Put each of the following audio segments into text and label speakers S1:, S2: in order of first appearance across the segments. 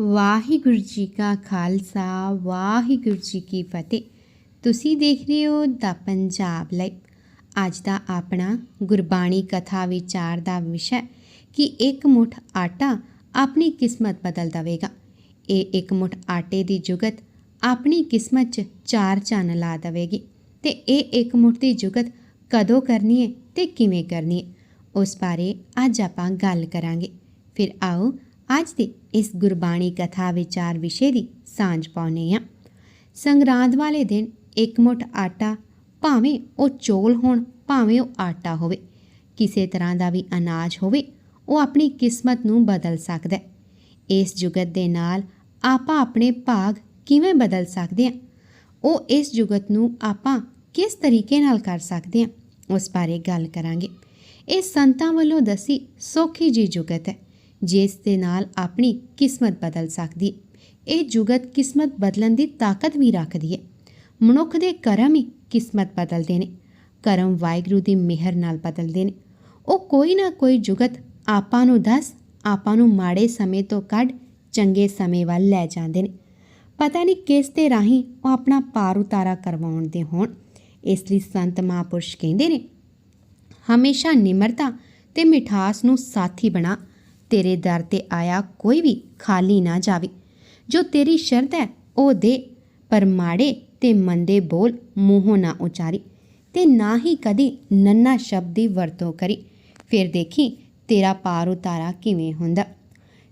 S1: ਵਾਹਿਗੁਰੂ ਜੀ ਕਾ ਖਾਲਸਾ, ਵਾਹਿਗੁਰੂ ਜੀ ਕੀ ਫਤਿਹ। ਤੁਸੀਂ ਦੇਖ ਰਹੇ ਹੋ ਦਾ ਪੰਜਾਬ ਲਾਈਵ। ਅੱਜ ਦਾ ਆਪਣਾ ਗੁਰਬਾਣੀ ਕਥਾ ਵਿਚਾਰ ਦਾ ਵਿਸ਼ਾ ਕਿ ਇੱਕ ਮੁਠ ਆਟਾ ਆਪਣੀ ਕਿਸਮਤ ਬਦਲ ਦਵੇਗਾ। ਇਹ ਇੱਕ ਮੁਠ ਆਟੇ ਦੀ ਜੁਗਤ ਆਪਣੀ ਕਿਸਮਤ 'ਚ ਚਾਰ ਚੰਨ ਲਾ ਦਵੇਗੀ ਤੇ ਇਹ ਇੱਕ ਮੁਠ ਦੀ ਜੁਗਤ ਕਦੋਂ ਕਰਨੀ ਹੈ ਤੇ ਕਿਵੇਂ ਕਰਨੀ ਹੈ, ਉਸ ਬਾਰੇ ਅੱਜ ਆਪਾਂ ਗੱਲ ਕਰਾਂਗੇ। ਫਿਰ ਆਓ ਅੱਜ ਦੀ ਇਸ ਗੁਰਬਾਣੀ ਕਥਾ ਵਿਚਾਰ ਵਿਸ਼ੇ ਦੀ ਸਾਂਝ ਪਾਉਨੇ ਆ ਸੰਗਰਾਂਦ ਵਾਲੇ ਦਿਨ ਇੱਕ ਮੁੱਠ ਆਟਾ, ਭਾਵੇਂ ਉਹ ਚੋਲ ਹੋਣ, ਭਾਵੇਂ ਉਹ ਆਟਾ ਹੋਵੇ, ਕਿਸੇ ਤਰ੍ਹਾਂ ਦਾ ਵੀ ਅਨਾਜ ਹੋਵੇ, ਉਹ ਆਪਣੀ ਕਿਸਮਤ ਨੂੰ ਬਦਲ ਸਕਦਾ ਹੈ। ਇਸ ਜੁਗਤ ਦੇ ਨਾਲ ਆਪਾਂ ਆਪਣੇ ਭਾਗ ਕਿਵੇਂ ਬਦਲ ਸਕਦੇ ਹਾਂ? ਉਹ ਇਸ ਜੁਗਤ ਨੂੰ ਆਪਾਂ ਕਿਸ ਤਰੀਕੇ ਨਾਲ ਕਰ ਸਕਦੇ ਹਾਂ? ਉਸ ਬਾਰੇ ਗੱਲ ਕਰਾਂਗੇ। ਇਹ ਸੰਤਾਂ ਵੱਲੋਂ ਦੱਸੀ ਸੌਖੀ ਜੀ ਜੁਗਤ ਹੈ। ਜਿਸ ਦੇ ਨਾਲ ਆਪਣੀ ਕਿਸਮਤ ਬਦਲ ਸਕਦੀ ਹੈ। ਇਹ ਜੁਗਤ ਕਿਸਮਤ ਬਦਲਣ ਦੀ ਤਾਕਤ ਵੀ ਰੱਖਦੀ ਹੈ। ਮਨੁੱਖ ਦੇ ਕਰਮ ਹੀ ਕਿਸਮਤ ਬਦਲਦੇ ਨੇ। ਕਰਮ ਵਾਹਿਗੁਰੂ ਦੀ ਮਿਹਰ ਨਾਲ ਬਦਲਦੇ ਨੇ। ਉਹ ਕੋਈ ਨਾ ਕੋਈ ਜੁਗਤ ਆਪਾਂ ਨੂੰ ਦੱਸ, ਆਪਾਂ ਨੂੰ ਮਾੜੇ ਸਮੇਂ ਤੋਂ ਕੱਢ, ਚੰਗੇ ਸਮੇਂ ਵੱਲ ਲੈ ਜਾਂਦੇ ਨੇ। ਪਤਾ ਨਹੀਂ ਕਿਸ ਤੇ ਰਾਹੀਂ ਉਹ ਆਪਣਾ ਪਾਰ ਉਤਾਰਾ ਕਰਵਾਉਣ ਦੇ ਹੋਣ। ਇਸ ਲਈ ਸੰਤ ਮਹਾਂਪੁਰਸ਼ ਕਹਿੰਦੇ ਨੇ, ਹਮੇਸ਼ਾ ਨਿਮਰਤਾ ਤੇ ਮਿਠਾਸ ਨੂੰ ਸਾਥੀ ਬਣਾ। ਤੇਰੇ ਦਰ ਤੇ ਆਇਆ ਕੋਈ ਵੀ ਖਾਲੀ ਨਾ ਜਾਵੇ। ਜੋ ਤੇਰੀ ਸ਼ਰਤ ਹੈ, ਉਹ ਦੇ। ਪਰ ਮਾੜੇ ਤੇ ਮੰਦੇ ਬੋਲ ਮੂੰਹੋਂ ਨਾ ਉਚਾਰੀ ਤੇ ਨਾ ਹੀ ਕਦੀ ਨੰਨਾ ਸ਼ਬਦ ਦੀ ਵਰਤੋਂ ਕਰੀ। ਫਿਰ ਦੇਖੀ ਤੇਰਾ ਪਾਰ ਉਤਾਰਾ ਕਿਵੇਂ ਹੁੰਦਾ।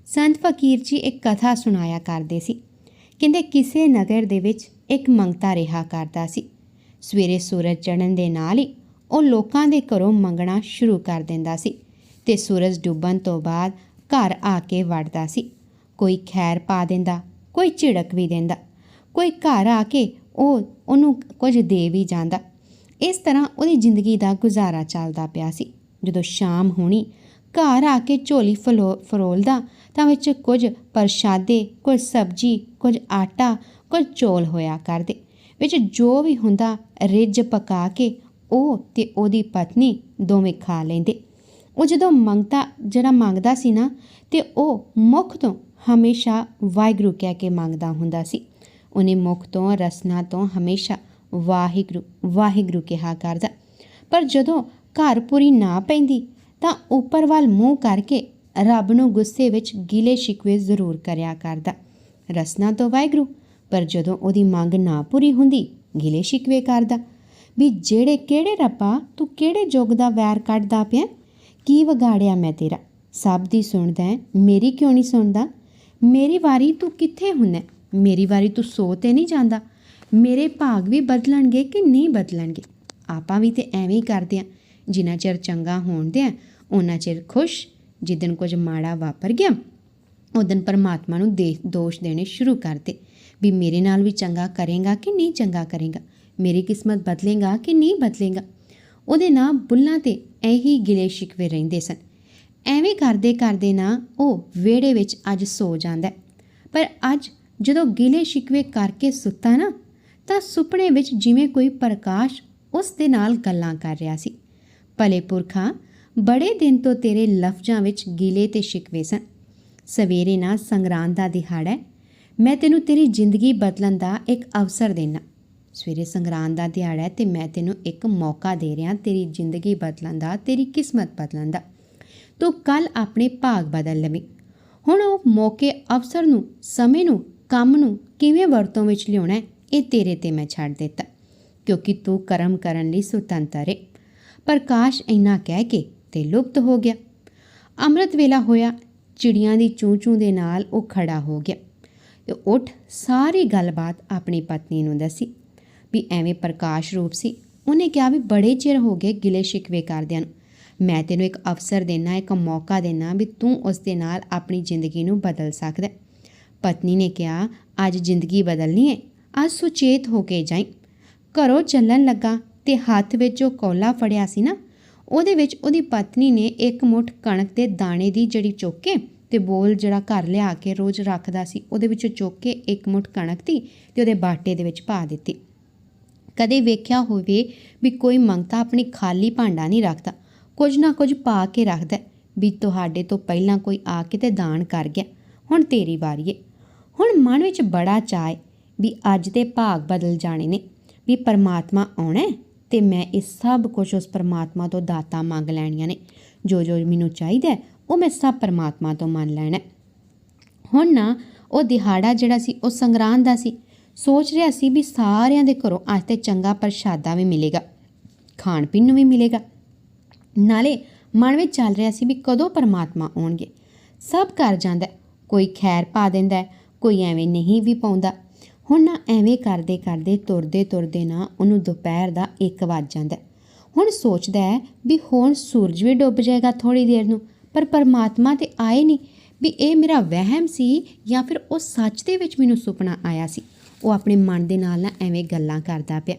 S1: ਸੰਤ ਫਕੀਰ ਜੀ ਇੱਕ ਕਥਾ ਸੁਣਾਇਆ ਕਰਦੇ ਸੀ। ਕਹਿੰਦੇ ਕਿਸੇ ਨਗਰ ਦੇ ਵਿੱਚ ਇੱਕ ਮੰਗਤਾ ਰਿਹਾ ਕਰਦਾ ਸੀ। ਸਵੇਰੇ ਸੂਰਜ ਚੜ੍ਹਨ ਦੇ ਨਾਲ ਹੀ ਉਹ ਲੋਕਾਂ ਦੇ ਘਰੋਂ ਮੰਗਣਾ ਸ਼ੁਰੂ ਕਰ ਦਿੰਦਾ ਸੀ। ਤੇ ਸੂਰਜ ਡੁੱਬਣ ਤੋਂ ਬਾਅਦ ਘਰ ਆ ਕੇ ਵੜਦਾ ਸੀ। ਕੋਈ ਖੈਰ ਪਾ ਦਿੰਦਾ, ਕੋਈ ਝਿੜਕ ਵੀ ਦਿੰਦਾ। ਕੋਈ ਘਰ ਆ ਕੇ ਉਹ, ਉਹਨੂੰ ਕੁਝ ਦੇ ਵੀ ਜਾਂਦਾ। ਇਸ ਤਰ੍ਹਾਂ ਉਹਦੀ ਜ਼ਿੰਦਗੀ ਦਾ ਗੁਜ਼ਾਰਾ ਚੱਲਦਾ ਪਿਆ ਸੀ। ਜਦੋਂ ਸ਼ਾਮ ਹੋਣੀ, ਘਰ ਆ ਕੇ ਝੋਲੀ ਫਲੋ, ਫਰੋਲਦਾ ਤਾਂ ਵਿੱਚ ਕੁਝ ਪ੍ਰਸ਼ਾਦੇ, ਕੁਝ ਸਬਜ਼ੀ, ਕੁਝ ਆਟਾ, ਕੁਝ ਚੋਲ ਹੋਇਆ ਕਰਦੇ। ਵਿੱਚ ਜੋ ਵੀ ਹੁੰਦਾ, ਰਿੱਝ ਪਕਾ ਕੇ ਉਹ ਤੇ ਉਹਦੀ ਪਤਨੀ ਦੋਵੇਂ ਖਾ ਲੈਂਦੇ। ਉਹ ਜਦੋਂ ਮੰਗਤਾ, ਜਿਹੜਾ ਮੰਗਦਾ ਸੀ ਨਾ, ਤੇ ਉਹ ਮੁਖ ਤੋਂ ਹਮੇਸ਼ਾ ਵਾਹਿਗੁਰੂ ਕਹਿ ਕੇ ਮੰਗਦਾ ਹੁੰਦਾ ਸੀ। ਉਹਨੇ ਮੁਖ ਤੋਂ, ਰਸਨਾ ਤੋਂ ਹਮੇਸ਼ਾ ਵਾਹਿਗੁਰੂ ਵਾਹਿਗੁਰੂ ਕਿਹਾ ਕਰਦਾ। ਪਰ ਜਦੋਂ ਘਰ ਪੂਰੀ ਨਾ ਪੈਂਦੀ, ਤਾਂ ਉੱਪਰ ਵੱਲ ਮੂੰਹ ਕਰਕੇ ਰੱਬ ਨੂੰ ਗੁੱਸੇ ਵਿੱਚ ਗਿਲੇ ਸ਼ਿਕਵੇ ਜ਼ਰੂਰ ਕਰਿਆ ਕਰਦਾ। ਰਸਨਾ ਤੋਂ ਵਾਹਿਗੁਰੂ, ਪਰ ਜਦੋਂ ਉਹਦੀ ਮੰਗ ਨਾ ਪੂਰੀ ਹੁੰਦੀ, ਗਿਲੇ ਸ਼ਿਕਵੇ ਕਰਦਾ। ਵੀ ਜਿਹੜੇ ਕਿਹੜੇ ਰੱਬਾ, ਤੂੰ ਕਿਹੜੇ ਜੁਗ ਦਾ ਵੈਰ ਕੱਢਦਾ ਪਿਆ? ਕੀ ਵਿਗਾੜਿਆ ਮੈਂ ਤੇਰਾ? ਸਭ ਦੀ ਸੁਣਦਾ ਹੈ, ਮੇਰੀ ਕਿਉਂ ਨਹੀਂ ਸੁਣਦਾ? ਮੇਰੀ ਵਾਰੀ ਤੂੰ ਕਿੱਥੇ ਹੁੰਨਾ ਮੇਰੀ ਵਾਰੀ ਤੂੰ ਸੋ ਤੇ ਨਹੀਂ ਜਾਂਦਾ? ਮੇਰੇ ਭਾਗ ਵੀ ਬਦਲਣਗੇ ਕਿ ਨਹੀਂ ਬਦਲਣਗੇ? ਆਪਾਂ ਵੀ ਤੇ ਐਵੇਂ ਹੀ ਕਰਦੇ ਆ ਜਿੰਨਾ ਚਿਰ ਚੰਗਾ ਹੋਣਦੇ ਆ ਉਹਨਾਂ ਚਿਰ ਖੁਸ਼। ਜਿੱਦਨ ਕੁਝ ਮਾੜਾ ਵਾਪਰ ਗਿਆ ਉਦੋਂ ਪਰਮਾਤਮਾ ਨੂੰ ਦੇ ਦੋਸ਼ ਦੇਣੇ ਸ਼ੁਰੂ ਕਰਦੇ ਵੀ ਮੇਰੇ ਨਾਲ ਵੀ ਚੰਗਾ ਕਰੇਗਾ ਕਿ ਨਹੀਂ ਚੰਗਾ ਕਰੇਗਾ? ਮੇਰੀ ਕਿਸਮਤ ਬਦਲੇਗਾ ਕਿ ਨਹੀਂ ਬਦਲੇਗਾ? ਉਹਦੇ ਨਾਲ ਬੁੱਲਾਂ ਤੇ ਇਹੀ ਗਿਲੇ ਸ਼ਿਕਵੇ ਰਹਿੰਦੇ ਸਨ। ਐਵੇਂ ਕਰਦੇ ਕਰਦੇ ਨਾ ਉਹ ਵਿਹੜੇ ਵਿੱਚ ਅੱਜ ਸੋ ਜਾਂਦਾ ਪਰ ਅੱਜ ਜਦੋਂ ਗਿਲੇ ਸ਼ਿਕਵੇ ਕਰਕੇ ਸੁੱਤਾ ਨਾ, ਤਾਂ ਸੁਪਨੇ ਵਿੱਚ ਜਿਵੇਂ ਕੋਈ ਪ੍ਰਕਾਸ਼ ਉਸ ਦੇ ਨਾਲ ਗੱਲਾਂ ਕਰ ਰਿਹਾ ਸੀ। ਭਲੇ ਪੁਰਖਾ, ਬੜੇ ਦਿਨ ਤੋਂ ਤੇਰੇ ਲਫ਼ਜ਼ਾਂ ਵਿੱਚ ਗਿਲੇ ਤੇ ਸ਼ਿਕਵੇ ਸਨ। ਸਵੇਰੇ ਨਾ ਸੰਗਰਾਂਦ ਦਾ ਦਿਹਾੜਾ ਮੈਂ ਤੈਨੂੰ ਤੇਰੀ ਜ਼ਿੰਦਗੀ ਬਦਲਣ ਦਾ ਇੱਕ ਅਵਸਰ ਦੇਣਾ ਸਵੇਰੇ ਸੰਗਰਾਂਦ ਦਾ ਦਿਹਾੜਾ ਹੈ ਤੇ ਮੈਂ ਤੈਨੂੰ ਇੱਕ ਮੌਕਾ ਦੇ ਰਿਹਾ ਤੇਰੀ ਜ਼ਿੰਦਗੀ ਬਦਲਣ ਦਾ, ਤੇਰੀ ਕਿਸਮਤ ਬਦਲਣ ਦਾ। ਤੂੰ ਕੱਲ ਆਪਣੇ ਭਾਗ ਬਦਲ ਲਵੇਂ। ਹੁਣ ਉਹ ਮੌਕੇ, ਅਵਸਰ ਨੂੰ, ਸਮੇਂ ਨੂੰ, ਕੰਮ ਨੂੰ ਕਿਵੇਂ ਵਰਤੋਂ ਵਿੱਚ ਲਿਆਉਣਾ ਹੈ, ਇਹ ਤੇਰੇ ਤੇ ਮੈਂ ਛੱਡ ਦਿੱਤਾ। ਕਿਉਂਕਿ ਤੂੰ ਕਰਮ ਕਰਨ ਲਈ ਸੁਤੰਤਰ ਹੈ ਪ੍ਰਕਾਸ਼ ਇੰਨਾ ਕਹਿ ਕੇ ਤੇ ਲੁਪਤ ਹੋ ਗਿਆ। ਅੰਮ੍ਰਿਤ ਵੇਲਾ ਹੋਇਆ, ਚਿੜੀਆਂ ਦੀ ਚੂੰ ਚੂੰ ਦੇ ਨਾਲ ਉਹ ਖੜਾ ਹੋ ਗਿਆ ਤੇ ਉੱਠ ਸਾਰੀ ਗੱਲਬਾਤ ਆਪਣੀ ਪਤਨੀ ਨੂੰ ਦੱਸੀ। ਵੀ ਐਵੇਂ ਪ੍ਰਕਾਸ਼ ਰੂਪ ਸੀ। ਉਹਨੇ ਕਿਹਾ ਵੀ ਬੜੇ ਚਿਰ ਹੋ ਗਏ ਗਿਲੇ ਸ਼ਿਕਵੇ ਕਰਦਿਆਂ ਨੂੰ। ਮੈਂ ਤੈਨੂੰ ਇੱਕ ਅਵਸਰ ਦੇਣਾ ਇੱਕ ਮੌਕਾ ਦੇਣਾ ਵੀ ਤੂੰ ਉਸ ਦੇ ਨਾਲ ਆਪਣੀ ਜ਼ਿੰਦਗੀ ਨੂੰ ਬਦਲ ਸਕਦਾ ਪਤਨੀ ਨੇ ਕਿਹਾ, ਅੱਜ ਜ਼ਿੰਦਗੀ ਬਦਲਣੀ ਹੈ, ਅੱਜ ਸੁਚੇਤ ਹੋ ਕੇ ਜਾਈ। ਘਰੋਂ ਚੱਲਣ ਲੱਗਾ ਤੇ ਹੱਥ ਵਿੱਚ ਉਹ ਕੋਲਾ ਫੜਿਆ ਸੀ ਨਾ, ਉਹਦੇ ਵਿੱਚ ਉਹਦੀ ਪਤਨੀ ਨੇ ਇੱਕ ਮੁੱਠ ਕਣਕ ਦੇ ਦਾਣੇ ਦੀ ਜਿਹੜੀ ਚੁੱਕ ਕੇ ਤੇ ਬੋਲ ਜਿਹੜਾ ਘਰ ਲਿਆ ਕੇ ਰੋਜ਼ ਰੱਖਦਾ ਸੀ, ਉਹਦੇ ਵਿੱਚੋਂ ਚੁੱਕ ਕੇ ਇੱਕ ਮੁੱਠ ਕਣਕ ਦੀ ਤੇ ਉਹਦੇ ਬਾਟੇ ਦੇ ਵਿੱਚ ਪਾ ਦਿੱਤੀ। ਕਦੇ ਵੇਖਿਆ ਹੋਵੇ ਵੀ ਕੋਈ ਮੰਗਤਾ ਆਪਣੀ ਖਾਲੀ ਭਾਂਡਾ ਨਹੀਂ ਰੱਖਦਾ। ਕੁਝ ਨਾ ਕੁਝ ਪਾ ਕੇ ਰੱਖਦਾ ਵੀ ਤੁਹਾਡੇ ਤੋਂ ਪਹਿਲਾਂ ਕੋਈ ਆ ਕੇ ਤੇ ਦਾਨ ਕਰ ਗਿਆ। ਹੁਣ ਤੇਰੀ ਵਾਰੀ ਏ। ਹੁਣ ਮਨ ਵਿੱਚ ਬੜਾ ਚਾਅ ਵੀ ਅੱਜ ਦੇ ਭਾਗ ਬਦਲ ਜਾਣੇ ਨੇ। ਵੀ ਪਰਮਾਤਮਾ ਆਉਣਾ ਹੈ ਤੇ ਮੈਂ ਇਹ ਸਭ ਕੁਝ ਉਸ ਪਰਮਾਤਮਾ ਤੋਂ ਦਾਤਾ ਮੰਗ ਲੈਣੀਆਂ ਨੇ। ਜੋ ਜੋ ਮੈਨੂੰ ਚਾਹੀਦਾ ਉਹ ਮੈਂ ਸਭ ਪਰਮਾਤਮਾ ਤੋਂ ਮੰਨ ਲੈਣਾ ਹੁਣ ਨਾ, ਉਹ ਦਿਹਾੜਾ ਜਿਹੜਾ ਸੀ, ਉਹ ਸੰਗਰਾਂਦ ਦਾ ਸੀ। ਸੋਚ ਰਿਹਾ ਸੀ ਵੀ ਸਾਰਿਆਂ ਦੇ ਘਰੋਂ ਅੱਜ ਤੇ ਚੰਗਾ ਪ੍ਰਸ਼ਾਦਾ ਵੀ ਮਿਲੇਗਾ, ਖਾਣ ਪੀਣ ਨੂੰ ਵੀ ਮਿਲੇਗਾ। ਨਾਲੇ ਮਨ ਵਿੱਚ ਚੱਲ ਰਿਹਾ ਸੀ ਵੀ ਕਦੋਂ ਪਰਮਾਤਮਾ ਆਉਣਗੇ। ਸਭ ਕਰ ਜਾਂਦਾ ਕੋਈ ਖੈਰ ਪਾ ਦਿੰਦਾ ਕੋਈ ਐਵੇਂ ਨਹੀਂ ਵੀ ਪਾਉਂਦਾ। ਹੁਣ ਨਾ ਐਵੇਂ ਕਰਦੇ ਕਰਦੇ ਤੁਰਦੇ ਤੁਰਦੇ ਨਾ ਉਹਨੂੰ ਦੁਪਹਿਰ ਦਾ 1 ਵੱਜ ਜਾਂਦਾ ਹੁਣ ਸੋਚਦਾ ਹੈ ਵੀ ਹੁਣ ਸੂਰਜ ਵੀ ਡੁੱਬ ਜਾਏਗਾ ਥੋੜੀ ਦੇਰ ਨੂੰ, ਪਰ ਪਰਮਾਤਮਾ ਤੇ ਆਏ ਨਹੀਂ ਵੀ ਇਹ ਮੇਰਾ ਵਹਿਮ ਸੀ ਜਾਂ ਫਿਰ ਉਹ ਸੱਚ ਦੇ ਵਿੱਚ ਮੈਨੂੰ ਸੁਪਨਾ ਆਇਆ ਸੀ। ਉਹ ਆਪਣੇ ਮਨ ਦੇ ਨਾਲ ਨਾ ਐਵੇਂ ਗੱਲਾਂ ਕਰਦਾ ਪਿਆ।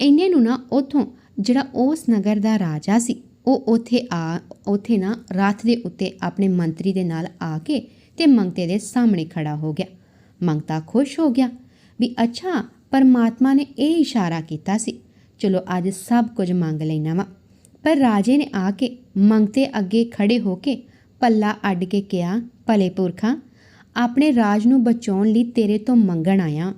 S1: ਇੰਨੇ ਨੂੰ ਨਾ ਉਥੋਂ ਜਿਹੜਾ ਉਸ ਨਗਰ ਦਾ ਰਾਜਾ ਸੀ, ਉਹ ਉਥੇ ਆ, ਉਥੇ ਨਾ ਰੱਥ ਦੇ ਉੱਤੇ ਆਪਣੇ ਮੰਤਰੀ ਦੇ ਨਾਲ ਆ ਕੇ ਤੇ ਮੰਗਤੇ ਦੇ ਸਾਹਮਣੇ ਖੜਾ ਹੋ ਗਿਆ। ਮੰਗਤਾ ਖੁਸ਼ ਹੋ ਗਿਆ ਵੀ ਅੱਛਾ, ਪਰਮਾਤਮਾ ਨੇ ਇਹ ਇਸ਼ਾਰਾ ਕੀਤਾ ਸੀ। ਚਲੋ ਅੱਜ ਸਭ ਕੁਝ ਮੰਗ ਲੈਣਾ ਵਾ। ਪਰ ਰਾਜੇ ਨੇ ਆ ਕੇ ਮੰਗਤੇ ਅੱਗੇ ਖੜੇ ਹੋ ਕੇ ਪੱਲਾ ਅੱਡ ਕੇ ਕਿਹਾ, ਭਲੇ ਪੁਰਖਾਂ, ਆਪਣੇ ਰਾਜ ਨੂੰ ਬਚਾਉਣ ਲਈ ਤੇਰੇ ਤੋਂ ਮੰਗਣ ਆਇਆ।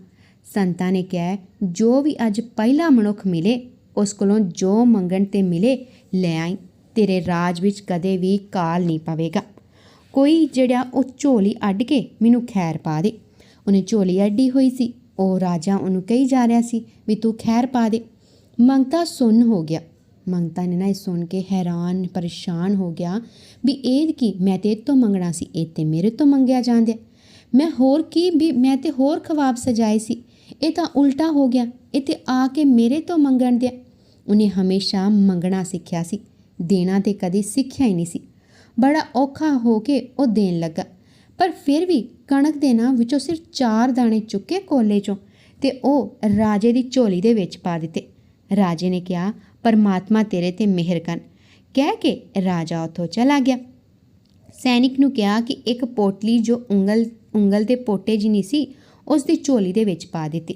S1: ਸੰਤਾਂ ਨੇ ਕਿਹਾ ਜੋ ਵੀ ਅੱਜ ਪਹਿਲਾ ਮਨੁੱਖ ਮਿਲੇ, ਉਸ ਕੋਲੋਂ ਜੋ ਮੰਗਣ ਤੇ ਮਿਲੇ, ਲੈ ਆਈ, ਤੇਰੇ ਰਾਜ ਵਿੱਚ ਕਦੇ ਵੀ ਕਾਲ ਨਹੀਂ ਪਵੇਗਾ। ਕੋਈ ਜਿਹੜਾ ਉਹ ਝੋਲੀ ਅੱਡ ਕੇ ਮੈਨੂੰ ਖੈਰ ਪਾ ਦੇ। ਉਹਨੇ ਝੋਲੀ ਅੱਡੀ ਹੋਈ ਸੀ, ਉਹ ਰਾਜਾ ਉਹਨੂੰ ਕਹੀ ਜਾ ਰਿਹਾ ਸੀ ਵੀ ਤੂੰ ਖੈਰ ਪਾ ਦੇ। ਮੰਗਤਾ ਸੁਣ ਹੋ ਗਿਆ। ਮੰਗਤਾ ਨੇ ਨਾ ਇਹ ਸੁਣ ਕੇ ਹੈਰਾਨ, ਪਰੇਸ਼ਾਨ ਹੋ ਗਿਆ ਵੀ ਇਹ ਕੀ, ਮੈਂ ਤੇ ਇਹ ਤੋਂ ਮੰਗਣਾ ਸੀ, ਇਹ ਤੇ ਮੇਰੇ ਤੋਂ ਮੰਗਿਆ ਜਾਂਦਿਆ ਮੈਂ ਹੋਰ ਕੀ ਵੀ, ਮੈਂ ਤੇ ਹੋਰ ਖਵਾਬ ਸਜਾਏ ਸੀ। ਇਹ ਤਾਂ ਉਲਟਾ ਹੋ ਗਿਆ। ਇਹ ਤੇ ਆ ਕੇ ਮੇਰੇ ਤੋਂ ਮੰਗਣ ਦਿਆ। ਉਹਨੇ ਹਮੇਸ਼ਾ ਮੰਗਣਾ ਸਿੱਖਿਆ ਸੀ। ਦੇਣਾ ਤੇ ਕਦੀ ਸਿੱਖਿਆ ਹੀ ਨਹੀਂ ਸੀ। ਬੜਾ ਔਖਾ ਹੋ ਕੇ ਉਹ ਦੇਣ ਲੱਗਾ। ਪਰ ਫਿਰ ਵੀ ਕਣਕ ਦੇ ਨਾਂ ਵਿੱਚੋਂ ਸਿਰਫ ਚਾਰ ਦਾਣੇ ਚੁੱਕੇ ਕੋਲੇ ਚੋਂ ਤੇ ਉਹ ਰਾਜੇ ਦੀ ਝੋਲੀ ਦੇ ਵਿੱਚ ਪਾ ਦਿੱਤੇ। ਰਾਜੇ ਨੇ ਕਿਹਾ, ਪਰਮਾਤਮਾ ਤੇਰੇ ਤੇ ਮਿਹਰ ਕਰਨ। ਕਹਿ ਕੇ ਰਾਜਾ ਉੱਥੋਂ ਚਲਾ ਗਿਆ। ਸੈਨਿਕ ਨੂੰ ਕਿਹਾ ਕਿ ਇੱਕ ਪੋਟਲੀ ਜੋ ਉਂਗਲ ਉਂਗਲ ਦੇ ਪੋਟੇ ਜਿੰਨੀ ਸੀ ਉਸ ਦੀ ਝੋਲੀ ਦੇ ਵਿੱਚ ਪਾ ਦਿੱਤੀ।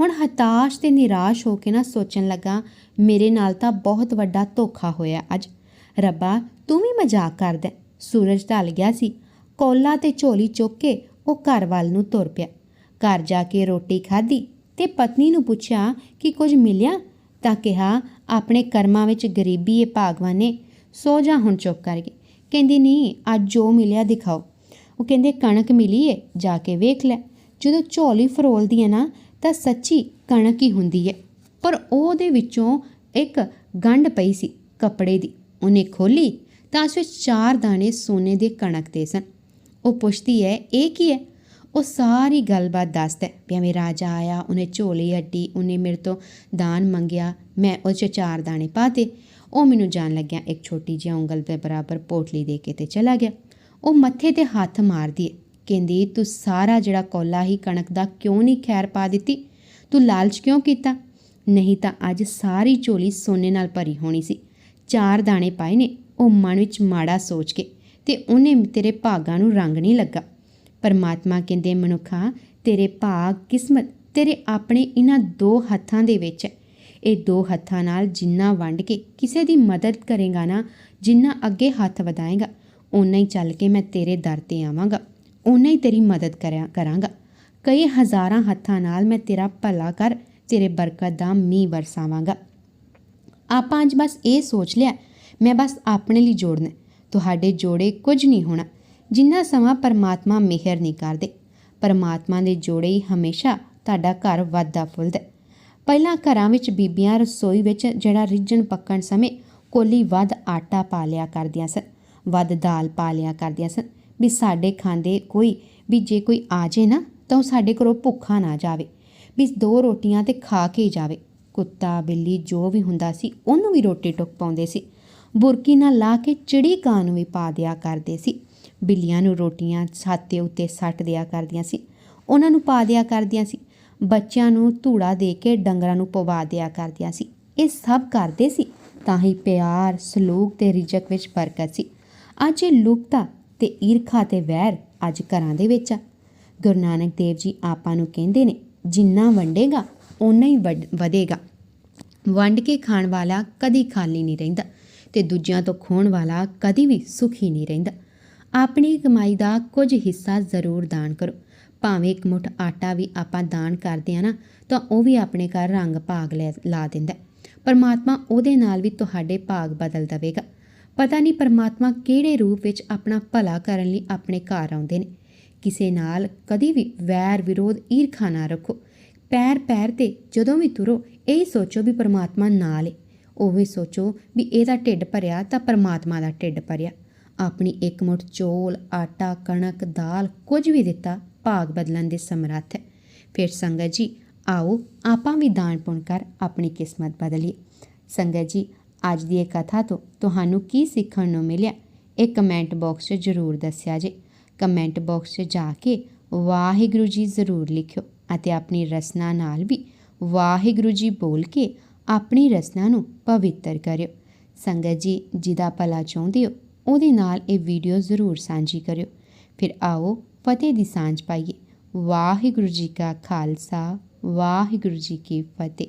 S1: ਹੁਣ ਹਤਾਸ਼ ਤੇ ਨਿਰਾਸ਼ ਹੋ ਕੇ ਨਾ ਸੋਚਣ ਲੱਗਾ, ਮੇਰੇ ਨਾਲ ਤਾਂ ਬਹੁਤ ਵੱਡਾ ਧੋਖਾ ਹੋਇਆ ਅੱਜ। ਰੱਬਾ, ਤੂੰ ਵੀ ਮਜ਼ਾਕ ਕਰਦਾ। ਸੂਰਜ ਢਲ ਗਿਆ ਸੀ। ਕੋਲਾ ਤੇ ਝੋਲੀ ਚੁੱਕ ਕੇ ਉਹ ਘਰ ਵੱਲ ਨੂੰ ਤੁਰ ਪਿਆ। ਘਰ ਜਾ ਕੇ ਰੋਟੀ ਖਾਧੀ ਤੇ ਪਤਨੀ ਨੂੰ ਪੁੱਛਿਆ ਕਿ ਕੁਝ ਮਿਲਿਆ? ਤਾਂ ਕਿਹਾ, ਆਪਣੇ ਕਰਮਾਂ ਵਿੱਚ ਗਰੀਬੀ ਏ ਭਾਗਵਾਨੇ, ਸੋ ਜਾ ਹੁਣ ਚੁੱਪ ਕਰਕੇ ਕਹਿੰਦੀ, ਨਹੀਂ, ਅੱਜ ਜੋ ਮਿਲਿਆ ਦਿਖਾਓ। ਉਹ ਕਹਿੰਦੇ, ਕਣਕ ਮਿਲੀ ਏ, ਜਾ ਕੇ ਵੇਖ ਲੈ। ਜਦੋਂ ਝੋਲੀ ਫਰੋਲਦੀ ਹੈ ਨਾ, ਤਾਂ ਸੱਚੀ ਕਣਕ ਹੀ ਹੁੰਦੀ ਹੈ। ਪਰ ਉਹਦੇ ਵਿੱਚੋਂ ਇੱਕ ਗੰਢ ਪਈ ਸੀ ਕੱਪੜੇ ਦੀ। ਉਹਨੇ ਖੋਲੀ ਤਾਂ ਉਸ ਵਿੱਚ ਚਾਰ ਦਾਣੇ ਸੋਨੇ ਦੇ ਕਣਕ ਦੇ ਸਨ। ਉਹ ਪੁੱਛਦੀ ਹੈ, ਇਹ ਕੀ ਹੈ? ਉਹ ਸਾਰੀ ਗੱਲਬਾਤ ਦੱਸਦਾ ਵੀ ਐਵੇਂ ਰਾਜਾ ਆਇਆ, ਉਹਨੇ ਝੋਲੀ ਅੱਡੀ, ਉਹਨੇ ਮੇਰੇ ਤੋਂ ਦਾਨ ਮੰਗਿਆ, ਮੈਂ ਉਹ 'ਚ ਚਾਰ ਦਾਣੇ ਪਾਤੇ ਉਹ ਮੈਨੂੰ ਜਾਣ ਲੱਗਿਆ। ਇੱਕ ਛੋਟੀ ਜਿਹੀ ਉਂਗਲ ਦੇ ਬਰਾਬਰ ਪੋਟਲੀ ਦੇ ਕੇ ਤੇ ਚਲਾ ਗਿਆ। ਉਹ ਮੱਥੇ ਤੇ ਹੱਥ ਮਾਰਦੀ ਹੈ। ਕਹਿੰਦੀ, ਤੂੰ ਸਾਰਾ ਜਿਹੜਾ ਕੋਲਾ ਹੀ ਕਣਕ ਦਾ ਕਿਉਂ ਨਹੀਂ ਖੈਰ ਪਾ ਦਿੱਤੀ? ਤੂੰ ਲਾਲਚ ਕਿਉਂ ਕੀਤਾ? ਨਹੀਂ ਤਾਂ ਅੱਜ ਸਾਰੀ ਝੋਲੀ ਸੋਨੇ ਨਾਲ ਭਰੀ ਹੋਣੀ ਸੀ। ਚਾਰ ਦਾਣੇ ਪਾਏ ਨੇ, ਉਹ ਮਨ ਵਿੱਚ ਮਾੜਾ ਸੋਚ ਕੇ, ਤੇ ਉਹਨੇ ਤੇਰੇ ਭਾਗਾਂ ਨੂੰ ਰੰਗ ਨਹੀਂ ਲੱਗਾ। ਪਰਮਾਤਮਾ ਕਹਿੰਦੇ, ਮਨੁੱਖਾ, ਤੇਰੇ ਭਾਗ, ਕਿਸਮਤ ਤੇਰੇ ਆਪਣੇ ਇਹਨਾਂ ਦੋ ਹੱਥਾਂ ਦੇ ਵਿੱਚ ਹੈ। ਇਹ ਦੋ ਹੱਥਾਂ ਨਾਲ ਜਿੰਨਾ ਵੰਡ ਕੇ ਕਿਸੇ ਦੀ ਮਦਦ ਕਰੇਗਾ ਨਾ, ਜਿੰਨਾ ਅੱਗੇ ਹੱਥ ਵਧਾਏਗਾ, ਓਨਾ ਹੀ ਚੱਲ ਕੇ ਮੈਂ ਤੇਰੇ ਦਰ ਤੇ ਆਵਾਂਗਾ। ਓਨਾ ਹੀ ਤੇਰੀ ਮਦਦ ਕਰਿਆ ਕਰਾਂਗਾ। ਕਈ ਹਜ਼ਾਰਾਂ ਹੱਥਾਂ ਨਾਲ ਮੈਂ ਤੇਰਾ ਭਲਾ ਕਰ, ਤੇਰੇ ਬਰਕਤ ਦਾ ਮੀਂਹ ਵਰਸਾਵਾਂਗਾ। ਆਪਾਂ ਅੱਜ ਬਸ ਇਹ ਸੋਚ ਲਿਆ, ਮੈਂ ਬਸ ਆਪਣੇ ਲਈ ਜੋੜਨਾ, ਤੁਹਾਡੇ ਜੋੜੇ ਕੁਝ ਨਹੀਂ ਹੋਣਾ, ਜਿੰਨਾ ਸਮਾਂ ਪਰਮਾਤਮਾ ਮਿਹਰ ਨਹੀਂ ਕਰਦੇ। ਪਰਮਾਤਮਾ ਦੇ ਜੋੜੇ ਹੀ ਹਮੇਸ਼ਾ ਤੁਹਾਡਾ ਘਰ ਵੱਧਦਾ ਫੁੱਲਦਾ ਪਹਿਲਾਂ ਘਰਾਂ ਵਿੱਚ ਬੀਬੀਆਂ ਰਸੋਈ ਵਿੱਚ ਜਿਹੜਾ ਰਿੱਝਣ ਪੱਕਣ ਸਮੇਂ ਕੋਲੀ ਵੱਧ ਆਟਾ ਪਾ ਲਿਆ ਕਰਦੀਆਂ ਸਨ, ਵੱਧ ਦਾਲ ਪਾ ਲਿਆ ਕਰਦੀਆਂ ਸਨ ਵੀ ਸਾਡੇ ਖਾਂਦੇ ਕੋਈ, ਵੀ ਜੇ ਕੋਈ ਆ ਜੇ ਨਾ, ਤਾਂ ਉਹ ਸਾਡੇ ਘਰੋਂ ਭੁੱਖਾ ਨਾ ਜਾਵੇ। ਵੀ ਦੋ ਰੋਟੀਆਂ ਤੇ ਖਾ ਕੇ ਹੀ ਜਾਵੇ। ਕੁੱਤਾ, ਬਿੱਲੀ ਜੋ ਵੀ ਹੁੰਦਾ ਸੀ, ਉਹਨੂੰ ਵੀ ਰੋਟੀ ਟੁੱਕ ਪਾਉਂਦੇ ਸੀ। ਬੁਰਕੀ ਨਾਲ ਲਾ ਕੇ ਚਿੜੀ ਕਾਂ ਨੂੰ ਵੀ ਪਾ ਦਿਆ ਕਰਦੇ ਸੀ। ਬਿੱਲੀਆਂ ਨੂੰ ਰੋਟੀਆਂ ਛਾਤੇ ਉੱਤੇ ਸੱਟ ਦਿਆ ਕਰਦੀਆਂ ਸੀ। ਉਹਨਾਂ ਨੂੰ ਪਾ ਦਿਆ ਕਰਦੀਆਂ ਸੀ। ਬੱਚਿਆਂ ਨੂੰ ਧੂੜਾ ਦੇ ਕੇ ਡੰਗਰਾਂ ਨੂੰ ਪਵਾ ਦਿਆ ਕਰਦੀਆਂ ਸੀ। ਇਹ ਸਭ ਕਰਦੇ ਸੀ ਤਾਂ ਹੀ ਪਿਆਰ, ਸਲੂਕ ਤੇ ਰਿਜਕ ਵਿੱਚ ਬਰਕਤ ਸੀ। ਅੱਜ ਇਹ ਲੁਪਤਾ ਤੇ ਈਰਖਾ ਤੇ ਵੈਰ ਅੱਜ ਘਰਾਂ ਦੇ ਵਿੱਚ ਆ। ਗੁਰੂ ਨਾਨਕ ਦੇਵ ਜੀ ਆਪਾਂ ਨੂੰ ਕਹਿੰਦੇ ਨੇ, ਜਿੰਨਾ ਵੰਡੇਗਾ, ਓਨਾ ਹੀ ਵੱਡ- ਵਧੇਗਾ। ਵੰਡ ਕੇ ਖਾਣ ਵਾਲਾ ਕਦੀ ਖਾਲੀ ਨਹੀਂ ਰਹਿੰਦਾ ਤੇ ਦੂਜਿਆਂ ਤੋਂ ਖੋਣ ਵਾਲਾ ਕਦੀ ਵੀ ਸੁਖੀ ਨਹੀਂ ਰਹਿੰਦਾ। ਆਪਣੀ ਕਮਾਈ ਦਾ ਕੁਝ ਹਿੱਸਾ ਜ਼ਰੂਰ ਦਾਨ ਕਰੋ। ਭਾਵੇਂ ਇੱਕ ਮੁੱਠ ਆਟਾ ਵੀ ਆਪਾਂ ਦਾਨ ਕਰਦੇ ਆ ਨਾ, ਤਾਂ ਉਹ ਵੀ ਆਪਣੇ ਘਰ ਰੰਗ ਭਾਗ ਲੈ- ਲਾ ਦਿੰਦਾ ਪਰਮਾਤਮਾ ਉਹਦੇ ਨਾਲ ਵੀ ਤੁਹਾਡੇ ਭਾਗ ਬਦਲ ਦੇਵੇਗਾ। ਪਤਾ ਨਹੀਂ ਪਰਮਾਤਮਾ ਕਿਹੜੇ ਰੂਪ ਵਿੱਚ ਆਪਣਾ ਭਲਾ ਕਰਨ ਲਈ ਆਪਣੇ ਘਰ ਆਉਂਦੇ ਨੇ। ਕਿਸੇ ਨਾਲ ਕਦੀ ਵੀ ਵੈਰ ਵਿਰੋਧ ਈਰਖਾ ਨਾ ਰੱਖੋ। ਪੈਰ ਪੈਰ ਤੇ ਜਦੋਂ ਵੀ ਤੁਰੋ, ਇਹ ਸੋਚੋ ਵੀ ਪਰਮਾਤਮਾ ਨਾਲ ਹੈ ਉਹ ਵੀ ਸੋਚੋ ਵੀ ਇਹਦਾ ਢਿੱਡ ਭਰਿਆ ਤਾਂ ਪਰਮਾਤਮਾ ਦਾ ਢਿੱਡ ਭਰਿਆ। ਆਪਣੀ ਇੱਕ ਮੁੱਠ ਚੋਲ, ਆਟਾ, ਕਣਕ, ਦਾਲ ਕੁਝ ਵੀ ਦਿੱਤਾ, ਭਾਗ ਬਦਲਣ ਦੇ ਸਮਰੱਥ ਹੈ। ਫਿਰ ਸੰਗਤ ਜੀ, ਆਓ ਆਪਾਂ ਵੀ ਦਾਨ ਪੁਣ ਕਰ ਆਪਣੀ ਕਿਸਮਤ ਬਦਲੀਏ। ਸੰਗਤ ਜੀ ਅੱਜ ਦੀ ਇਹ ਕਥਾ ਤੋਂ ਤੁਹਾਨੂੰ ਕੀ ਸਿੱਖਣ ਨੂੰ ਮਿਲਿਆ? ਇਹ ਕਮੈਂਟ ਬਾਕਸ 'ਚ ਜ਼ਰੂਰ ਦੱਸਿਆ ਜੇ। ਕਮੈਂਟ ਬਾਕਸ 'ਚ ਜਾ ਕੇ ਵਾਹਿਗੁਰੂ ਜੀ ਜ਼ਰੂਰ ਲਿਖਿਓ ਅਤੇ ਆਪਣੀ ਰਸਨਾ ਨਾਲ ਵੀ ਵਾਹਿਗੁਰੂ ਜੀ ਬੋਲ ਕੇ ਆਪਣੀ ਰਸਨਾ ਨੂੰ ਪਵਿੱਤਰ ਕਰਿਓ। ਸੰਗਤ ਜੀ, ਜਿਹਦਾ ਭਲਾ ਚਾਹੁੰਦੇ ਹੋ, ਉਹਦੇ ਨਾਲ ਇਹ ਵੀਡੀਓ ਜ਼ਰੂਰ ਸਾਂਝੀ ਕਰਿਓ। ਫਿਰ ਆਓ ਫਤਿਹ ਦੀ ਸਾਂਝ ਪਾਈਏ। ਵਾਹਿਗੁਰੂ ਜੀ ਕਾ ਖਾਲਸਾ, ਵਾਹਿਗੁਰੂ ਜੀ ਕੀ ਫਤਿਹ।